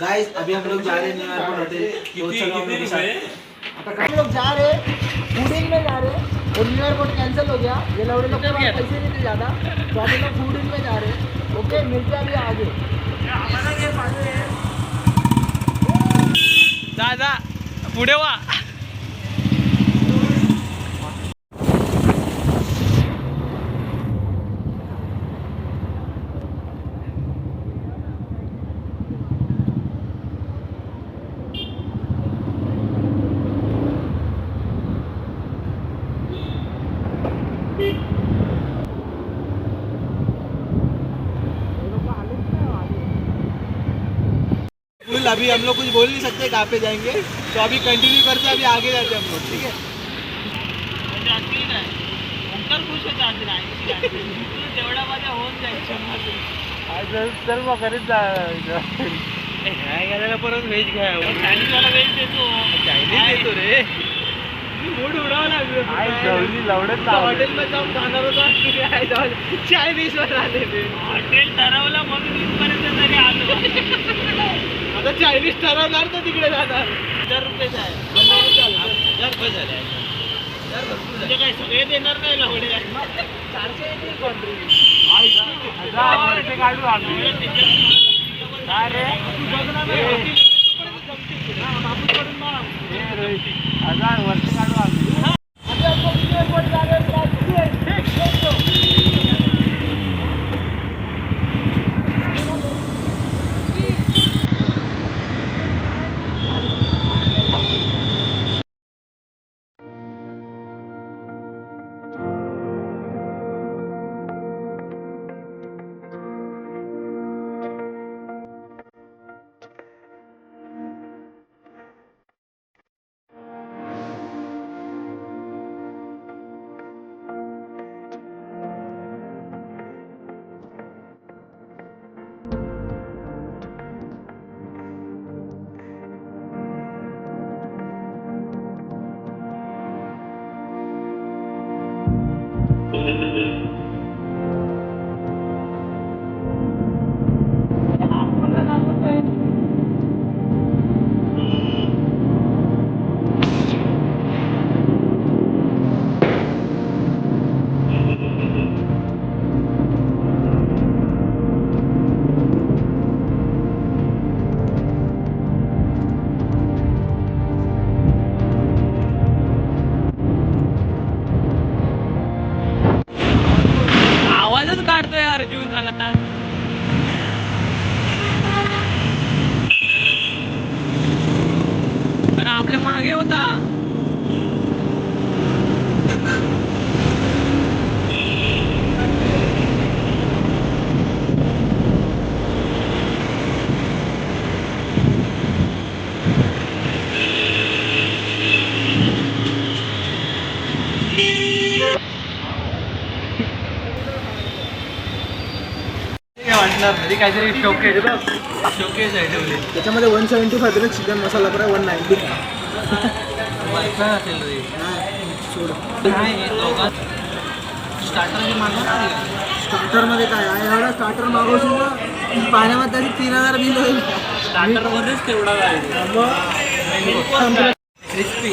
Guys अभी हम लोग जा रहे हैं न्यू एयरपोर्ट होटल तो चलो हम लोग साथ। हम लोग जा रहे फूडिंग में जा रहे हैं और न्यू एयरपोर्ट कैंसिल हो गया। ये लौड़े लोग के पास पैसे नहीं थे ज़्यादा तो अभी लोग फूडिंग में जा रहे हैं। ओके मिलते हैं अभी आगे। दादा पुढे वा। फुल अभी हम लोग कुछ बोल नहीं सकते कहाँ पे जाएंगे? तो अभी कंटिन्यू करते अभी आगे जाते हम लोग ठीक है? सर्व करीत गेल्याला परत व्हेज घ्या व्हेज देतो चायनीज देतो रे मूड उडावं लागलं हॉटेल जाऊन खाणार होता चायनीज वर आले हॉटेल ठरवलं म्हणून इथपर्यंत तरी आलो. आता चायनीज ठरवणार तर तिकडे जाणार. हजार रुपये आहे हजार रुपये झाले. म्हणजे काय सगळे देणार नाही लवडे चारशे काढू अरे हजार वर्ष म्हणजे काहीतरी शोकेज आहे ठेवले. त्याच्यामध्ये वन सेवन्टी फाय दिलं chicken masala fry one ninety असेल रे. स्टार्टर स्टार्टरमध्ये काय आहे एवढा स्टार्टर मागवशील ना पाण्यामध्ये त्याची तीन हजार बिल होईल. स्टार्टर मध्येच तेवढा क्रिस्पी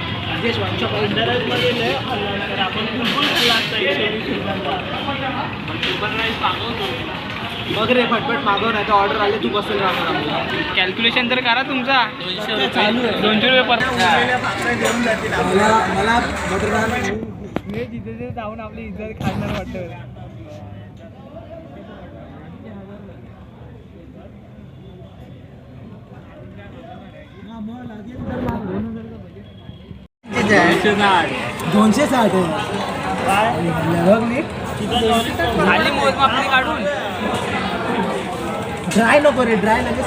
खाऊन जातो राजेश वांचॉप बघ रे फटफट मागव नाही तर ऑर्डर आले तू बसेल राहणार कॅल्क्युलेशन तर करा तुमचा. दोनशे चालू आहे. दोनशे रुपये पर मला मला बटर जिथे जाऊन आपली इज्जत खाणार वाटतं. दोनशे साठ. आहे. बघ खाली मोजमापणी काढून. ड्राय नको रे ड्राय लगेच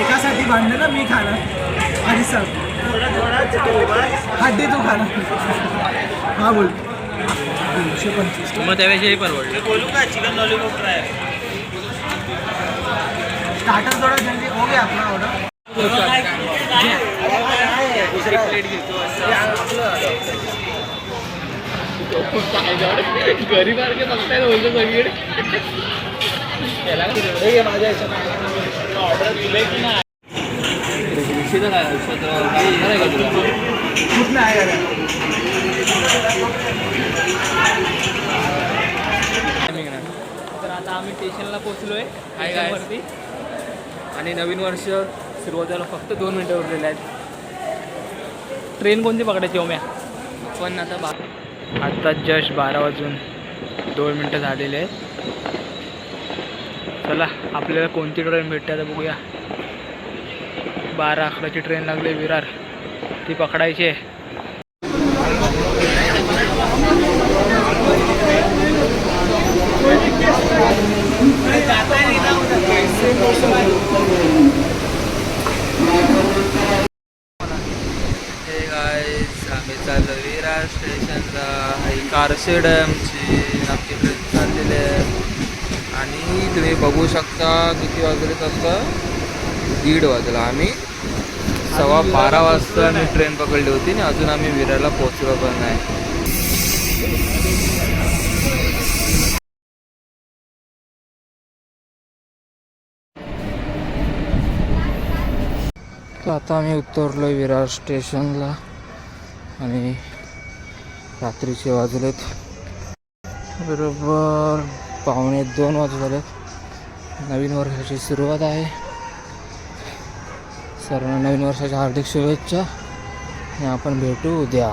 एकासाठी भांडलं ना मी खाणार. आणि सांग. हड्डी तू खाणार. हा बोल. दोनशे पंचवीस. मग त्यापेक्षाही परवडलं. बोलू का चिकन लॉलीपॉप ट्राय स्टार्टर थोडा जल्दी हो गया अपना ऑर्डर घरी मार्गे बघताय बोलतो सगळीकडे त्याला माझ्या ऑर्डर दिलंय की नाही विषय काय विषय का तुला कुठलं आहे का तर आता आम्ही स्टेशनला काय आणि नवीन वर्ष सुरुवातीला फक्त दोन मिनटं उरलेले आहेत. ट्रेन कोणती पकडायची ओम्या? पण आता बा आता जस्ट बारा वाजून दोन मिनटं झालेले आहेत. चला आपल्याला कोणती ट्रेन भेटते आता बघूया. बारा अकराची ट्रेन लागली विरार. ती पकडायची आहे. हे गाईस आम्ही चाललो विरार स्टेशनला. ही कारशेड आहे आमची आमची ट्रेन चाललेली आहे. आणि तुम्ही बघू शकता किती वाजले आता? दीड वाजला. आम्ही सव्वा बारा वाजता आम्ही ट्रेन पकडली होती आणि अजून आम्ही विरारला पोहोचलो पण नाही. आता आम्ही उतरलो विरार स्टेशनला आणि रात्रीचे वाजलेत. बरोबर पावणे दोन वाजलेत. नवीन वर्षाची सुरुवात आहे. सर्वांना नवीन वर्षाच्या हार्दिक शुभेच्छा. आणि आपण भेटू उद्या.